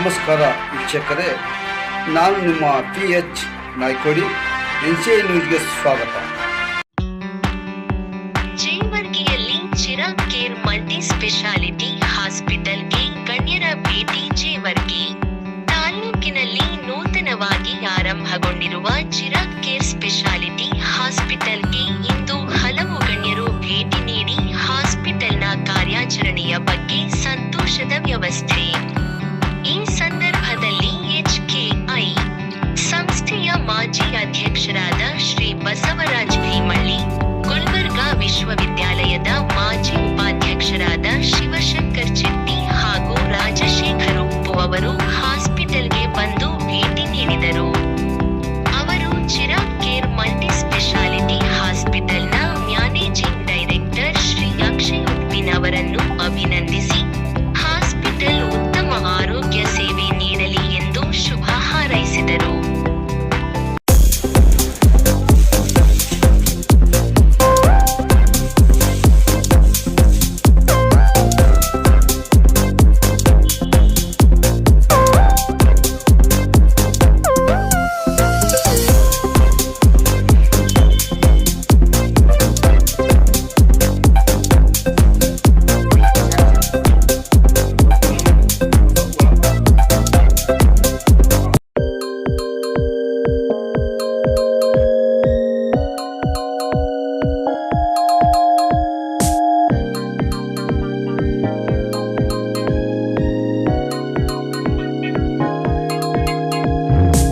ನಮಸ್ಕಾರ ವೀಕ್ಷಕರೇ, ನಾನು ನಿಮ್ಮ P H Naikodi, N C I ನ್ಯೂಸ್ಗೆ ಸ್ವಾಗತ. ಜೇವರ್ಗಿಯಲ್ಲಿ ಚಿರಾಗ್ ಕೇರ್ ಮಲ್ಟಿ ಸ್ಪೆಷಾಲಿಟಿ ಹಾಸ್ಪಿಟಲ್ಗೆ ಗಣ್ಯರ ಭೇಟಿ ಜೇವರ್ಗಿ. ತಾಲ್ಲೂಕಿನಲ್ಲಿ ನೂತನವಾಗಿ ಆರಂಭಗೊಂಡಿರುವ ಚಿರಾಗ್ ಕೇರ್ ಸ್ಪೆಷಾಲಿಟಿ ಹಾಸ್ಪಿಟಲ್ಗೆ ಇಂದು ಹಲವು ಗಣ್ಯರು ಭೇಟಿ ನೀಡಿ ಹಾಸ್ಪಿಟಲ್ನ ಕಾರ್ಯಾಚರಣೆಯ ಬಗ್ಗೆ ಸಂತೋಷದ ವ್ಯವಸ್ಥೆ. வரும்